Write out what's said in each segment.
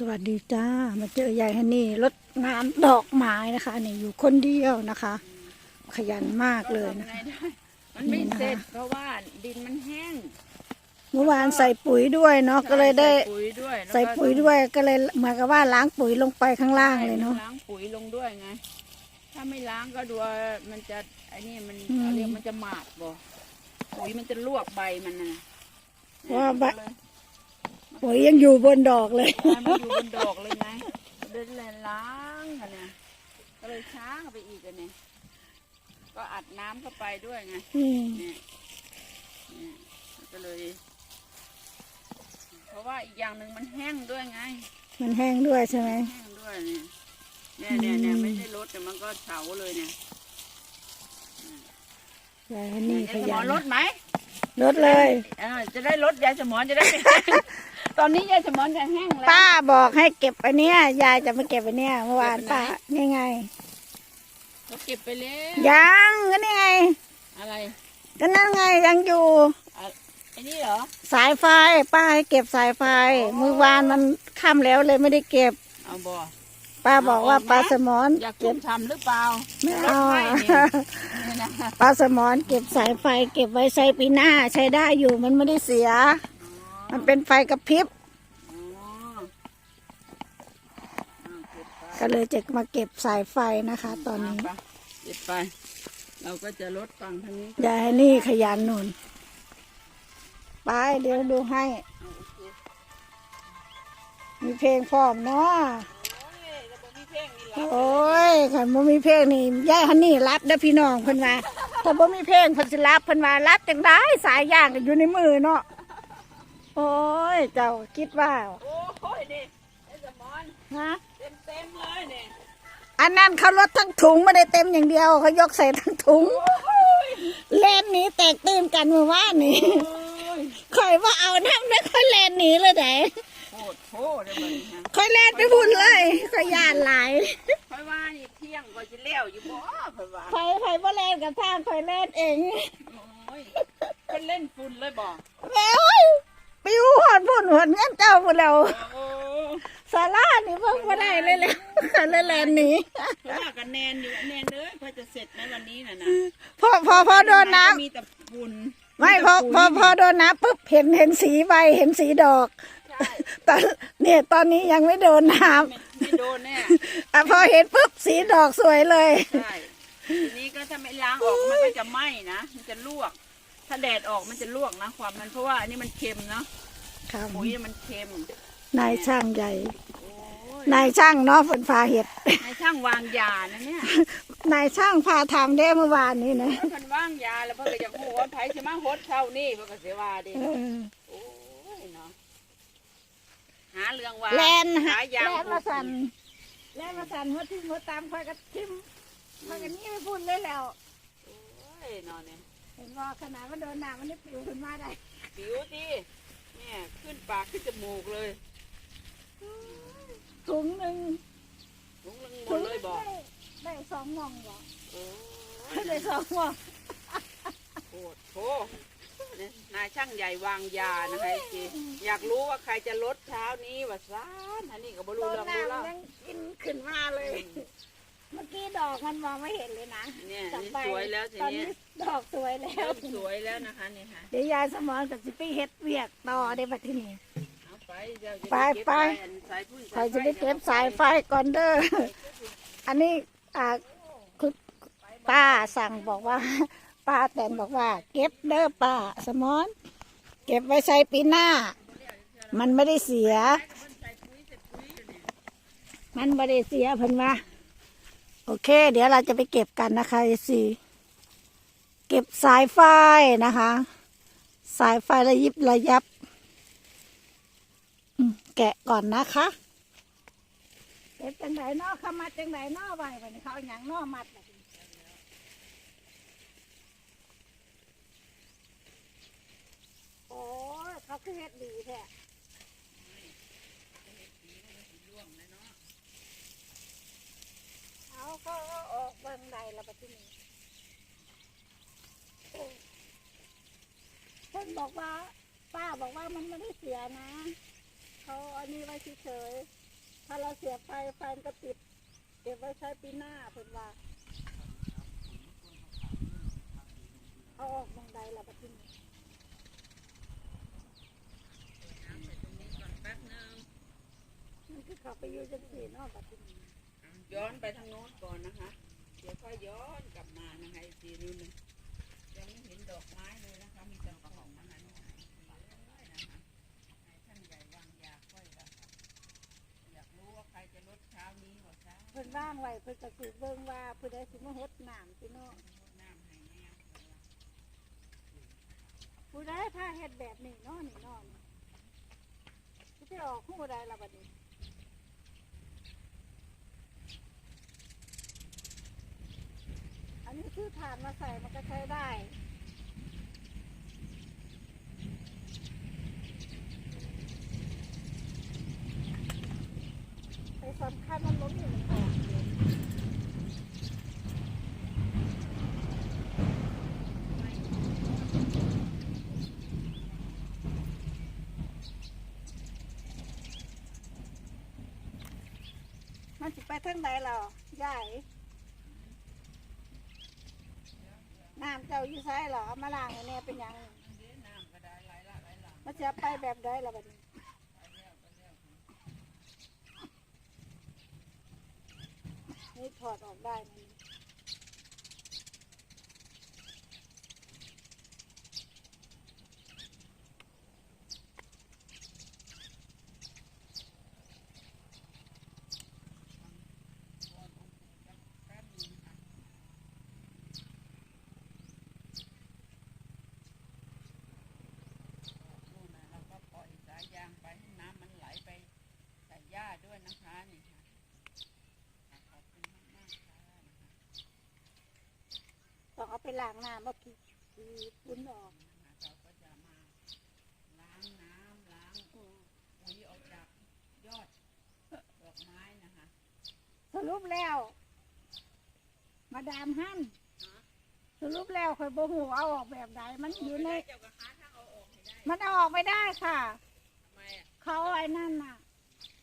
สวัสดีจ้า มาเจอยายฮันนี่รดน้ำดอกไม้นะคะนี่อยู่คนเดียวนะคะ ขยันมากเลยทำนะไงคะได้มันไม่เสร็จเพราะว่าดินมันแห้งเมื่อวานใส่ปุ๋ยด้วยเนาะก็เลยได้ ใส่ปุ๋ยด้วยแล้วก็ใส่ปุ๋ยด้วยก็เลยเหมือนกับว่าล้างปุ๋ยลงไปข้างล่างเลยเนาะล้างปุ๋ยลงด้วยไง ถ้าไม่ล้างก็ดูว่ามันจะไอ้นี่มันอืมเขาเรียกมันจะหมาดบ่ปุ๋ยมันจะลวกใบมันนะว่าใบเลย ปุ๋ยยังอยู่บนดอกเลย มันอยู่บนดอกเลยไงเดินเลยล้างกันเนี่ยก็เลยช้าเข้าไปอีกกันเนี่ยก็อัดน้ำเข้าไปด้วยไงอืมเนี่ยเนี่ยก็เลย เพราะว่าอีกอย่างหนึ่งมันแห้งด้วยไง มันแห้งด้วยใช่ไหม แห้งด้วยเนี่ยเนี่ยเนี่ยเนี่ยอืม ไม่ใช่รถแต่มันก็เฉาเลยเนี่ยยายฮันนี่ยายขสมยัอนรถไหมลดเลย เออจะได้รถยายสมอนจะได้ไม่แห้ง ตอนนี้ยายสมอนจะแห้งแล้วป้าบอกให้เก็บอันเนี้ยยายจะมาเก็บอันเนี้ยเมื่อวานเก็บอันไหนป้านี่ไงเราเก็บไปแล้วยังก็นี่ไง อะไรก็นั่นไงยังอยู่อะไอ้นี่เหรอสายไฟป้าให้เก็บสายไฟอ๋อเมื่อวานมันค่ำแล้วเลยไม่ได้เก็บเอาบ่ป้าบอกว่าเอาออกนะปลาสมอนอยากเก็กิบนทำหรือเปล่าไม่รถเอาไฟอะนี่นี่นะปลาสมอนเก็บสายไฟ เก็บไว้ใช้ปีหน้าใช้ได้อยู่มันไม่ได้เสีย มันเป็นไฟกระพริบ อ๋ออ่าเก็บไปก็เลยจะมาเก็บสายไฟนะคะ ตอนนี้ไปเก็บไป เราก็จะลดฟังทางนี้ยายให้นี่ขยันหนุน ไปเดี๋ยวดูให้ เอาโอเคมีเพลงพร้อมเนาะโอ้ยแล้วบ่มีเพลงนี่ล่ะโอ้ยขันบ่มีเพลงนี่ยายฮันนี่รับเด้อพี่น้องเพิ่นว่าถ้าบ่มีเพลงเพิ่นสิรับเพิ่นว่ารับจังได้สายย่างก็อยู่ในมือเนาะ โอ้ย เจ้าคิดว่าโอ้ยนี่ไอ้สมอนฮะเต็มเต็มๆเลยนี่อันนั้นเขาลดทั้งถุงไม่ได้เต็มอย่างเดียวเขายกใส่ทั้งถุงโอ้ยเล่นหนี้แตกตื่นกันเมื่อวานนี่โอ้ยคอยว่าเอาน้ำแล้วค่อยเล่นหนีเลยไหนโคตรโคตรเลยมันนี่ฮะค่อยเล่นไปพุ่นเลยค่อยยานหลายค่อยว่านี่เที่ยงก็จะเลี้ยวอยู่บ่ค่อยว่าคอยคอยว่าเล่นกับทางคอยเล่นเองโอ้ยเป็นเล่นฝุ่นเลยบ่แม่เอ้ยไปอยู่หอนพุ่นหอนเงินเจ้าพุ่นแล้วโอ้สารานี่เพิ่งมาได้เลยแหละคอยเล่นแลนหนีเพราะว่ากันแนนอยู่แนนเลยพอจะเสร็จในวันนี้น่ะนะพอพอพอโดนน้มีแต่ฝุ่นำไม่พอพอพอโดนน้ำปุ๊บเห็นเห็นสีใบเห็นสีดอกใช่ตอนเนี่ยตอนนี้ยังไม่โดนน้ำไม่ไม่โดนแน่อะพอเห็นปุ๊บสีดอกสวยเลยใช่ทีนี้ก็ถ้าไม่ล้างออกมันก็จะไหม้นะมันจะลวก ถ้าแดดออกมันจะลวกนะความมันเพราะว่าอันนี้มันเค็มเนาะครับปุ๋ยมันเค็มนายช่างใหญ่ โอ้ยนายช่างเนาะฝนฟ้าเห็ดในช่างวางยานะเนี่ยนายช่างพาทำได้เมื่อวานนี้นะเพิ่นวางยาแล้วเพิ่นก็อยากรู้ว่าไผสิมาฮดเท่านี้เพิ่นก็สิว่าดิเออโอ้ยเนาะหาเรื่องว่าแลนหาฮะยางแลนมาสั่นแลนมาสั่นหัวที่หัวตามคอยกระทิมคอยกันนี้ไม่พูดเลยแล้วโอ้ยเนาะเนี่ย เห็นว่าขนาดมันโดนน้ำมันได้ปลิวขึ้นมาได้ผิวดิเนี่ยขึ้นปากขึ้นจมูกเลยถุงหนึ่งลุงลึงหมถุดงเลยบอกได้ได้สองหมองบอกโอ้ยได้สองหมองโคตรโถเนี่ยนายช่างใหญ่วางยานะคะจีอยากรู้ว่าใครจะลดเช้านี้ว่าซานอันนี้ก็บโดรู้นเรื่องรู้น้ำแล้วยังกินขึ้นมาเลย เมื่อกี้ดอกมันมองไม่เห็นเลยนะเนี่ยจับนี่ไปสวยแล้วทีตอนนี้นี้ดอกสวยแล้เริ่วมสวยแล้วนะคะนี่ค่ะเดี๋ยวยายสมอนกับสิไปเฮ็ดเวียกต่อได้บัดทีนี้ เอาไปเดี๋ยวจะไปเก็บไป อันสายพุ่นใครจะไปเก็บสายไฟก่อนเด้อ อันนี้อ่าคุณป้าสั่งบอกว่า ป้าแตนบอกว่า เก็บเด้อป้าสมอน เก็บไว้ใช้ปีหน้า มันไม่ได้เสีย มันไม่ได้เสียเพิ่นว่า โอเค เดี๋ยวเราจะไปเก็บกันนะคะสิเก็บสายไฟนะคะ สายไฟระยิบระยับแกะก่อนนะคะเก็บจังไหนนอเขามัดจังไหนนอไว้บัดนี้เขาอาหยังนอมัดโอ้เขาคือเฮ็ดดีแท้เอาเขาเอา ออกเบิ่งใดละบัดนี้โอ้เพิ่นบอกว่า ป้าบอกว่ามันไม่ได้เสียนะเขาเอันนี้ไว้เฉยๆาเราเสียไฟไฟมันก็ติดเก็บไว้ใช้ปีหน้าเพิ่นว่าเอาออกมองใดละบัดนี้น้ำใส่ตรงนี้ก่อนแป๊บนึงมันคือเขาไปอยู่จังสี่เนาะบัดนี้ย้อนไปทางโน้นก่อนนะคะ ดี๋ยวค่อยย้อนกลับมานะคะอีกทีนึงยังไม่เห็นดอกไม้เลยนะคะ มีแต่ของมันนั้นนะคะให้ท่านใหญ่วางยาค่อยละอยากรู้ว่าใครจะลดเช้านี้หัวเช้าเพิ่นว่างไว้เพิ่นก็สิเบิ่งว่าผู้ใดสิมาหดน้ำพี่น้องน้ำให้แน่ผู้ใดถ้าเฮ็ดแบบนี้เนาะนี่เนาะนี่สิไปออกฮู้ใดล่ะบัดนี้ อันนี้คือฐานมาใส่มันก็ใช้ได้ไอ้สำคัญมันล้มอยู่มันออกอยู่มันสิไปทางไหนเราใหญ่น้ำเจ้าอยู่ไซเหรอเอามาล้างให้แน่เป็นหยังเดี๋ยไมันจะไปแบบใดล่ะบัดนี้ไปแล้วไปแล้วนี่ถอดออกได้ไหมป๊บนึงค่ะนู่นน่ะเราก็ปล่อยสายยางไปให้น้ำมันไหลไปใส่หญ้าด้วย นะคะนี่ค่ะค่ะขอบคุณมากๆค่ะนะคะต้องเอาไปล้างน้ำเมื่อกี้คือฟุ้นออกเราก็จะมาล้างน้ำล้างอืมปุ๋ยออกจากยอดดอกไม้นะคะ สรุปแล้ว มาดามหั่นสรุปแล้วคอยโบหูเอาออกแบบใดมันอยู่ในเจ้าก็หาทางเอาออกให้ได้มันเอาออกไม่ได้ค่ะ ทำไมอะเขาไอ้นั่นน่ะ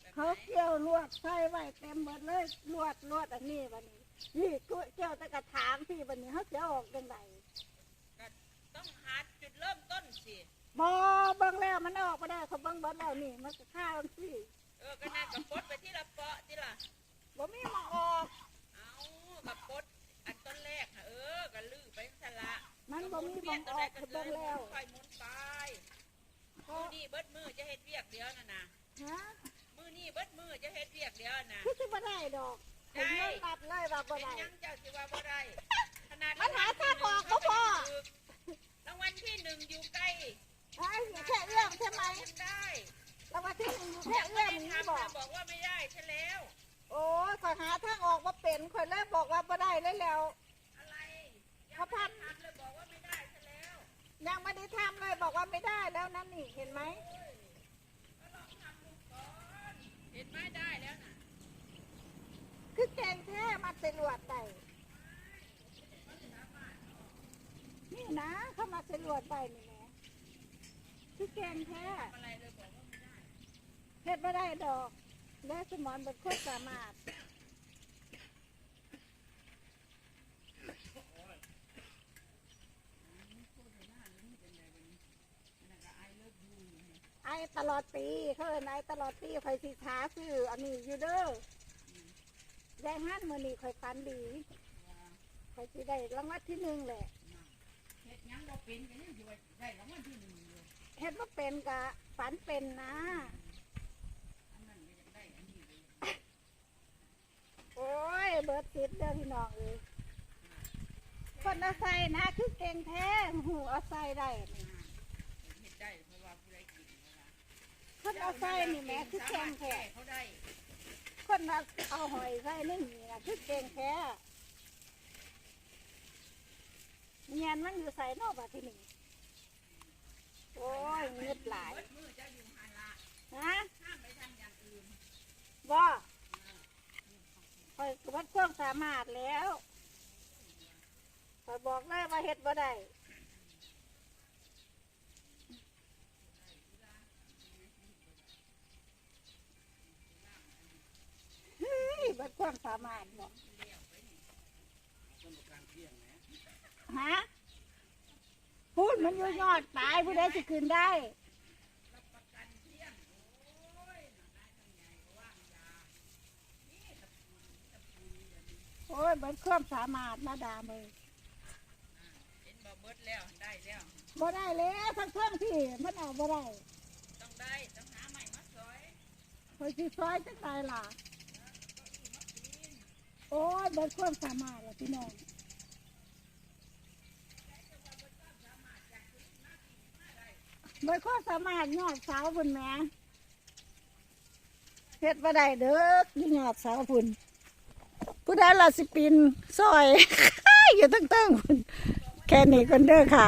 แบบ เขา ไหน เกี่ย วลวดใส่ไว้เต็มหมดเลยลวดลวดอันนี้บันนี้นี่เกี่ยวแต่กระถางที่บันนี้เขาจะเอาออกยังไงต้องหาจุดเริ่มต้นสิบอเบิ่งแล้วมันเอาออกไม่ได้เขาเบิ่งเบิ่งแล้วนี่มันก็ข้าวสิเออก็น่ากับปดไปที่ละเปาะที่ละบ่มีมาออกเอากับปดอันต้นแรกค่ะเออก็ลื้อไปสละมันบ่มีเวีมายนอตัวอใดกก็เขาเดิเบิ่นงแล้วค่อยหมุนไปมือนี่เบิดมือจะเฮ็ดเวียกเดียวน่ะนะฮะมือนี่ เบิดมือจะเฮ็ดเวียกเดียวน่ะคือสิบ่ได้ดอกผมเลิกตัดเลยว่าบ่เป็นได้ยังเจ้าสิว่าบ่ได้ขนาดมันหาทางออกบ่พอ รางวัลที่หนึ่งอยู่ใกล้ไอ้อยู่แค่เอื้อมใช่ไหมยังได้แล้วว่าที่มันอยู่แค่เอื้อมนี่ทำบอกนะบอกว่าไม่ได้ใช่แล้ว โอ้ยข่อยหาทางออกมาเป็นข่อยเลยบอกว่าบ่ได้เลยแล้ว อะไรเขาพันทำเลยบอกว่าไม่ได้ใช่แล้ว ยังไม่ได้ทำเลยบอกว่าไม่ได้แล้วนั่นนี่เห็นไหมเห็นไหมได้แล้วน่ะคือแกงแท้มาตรวจได้นี่นะเขามาตรวจไปนี่แหละคือแกงแท้อะไรเลยบอกว่าไม่ได้เฮ็ดไม่ได้ดอก และสมอนเป็นคนสามารถ ไอ ตลอดปีเขาเอินไอตลอดปีคอยสิท้าซื้ออันนี้อยู่เด้อยายฮั่นมือนี้คอยฟันดีคอยสิได้รางวัลที่หนึ่งแหละเห็ดหยังบ่เป็นกันยังอยู่ว่าได้รางวัลที่หนึ่งอยู่เฮ็ดว่าเป็นกะฝันเป็นนะ อันนั้นก็ยังได้อันนี้เลยโอ้ยเบิดติดเด้อพี่น้องเอ้ยคนเอาใส่นะคือเก่งแท้หูเอาใส่ได้นี่ เห็ดได้เพราะว่าผู้ใดกินเวลา คนเอาใส่นี่แหม่คือเก่งแท้เขาได้คนเอาเอาหอยใส่นี่นี่นะคือเก่งแท้เงียนมันอยู่ใส่นอกบาที่นี่โอ้ยเงืดหลายเบิดมือจะอยู่หันลาย่างอื่นว่าคอยวัดความสามารถแล้วคอยบอกเลยว่าเฮ็ดบ่ได้ ความามารถบ่ฮะพูดมันอยู่ยอดตายผู้ใดสิขึ้นได้โอ้ยเบิดความสามารถมาดาเลยเห็นบ่เบิดแล้วได้แล้วบ่ได้แล้วทั้งเพิ่องที่มันเอาบ่ได้ต้องได้ต้องหาใหม่มาซอยคอยสิซอยจังไดล่ะ โอ้ยเบิดความสามารถแล้วพี่น้องเบิดความสามารถยอดสาวพุ่นแหม่เฮ็ดบ่ได้เด้ออยู่ยอดสาวพุ่นผู้ใดล่ะสิปีนซอย อยู่ตั้งๆพุ่นแค่นี้กันเด้อค่ะ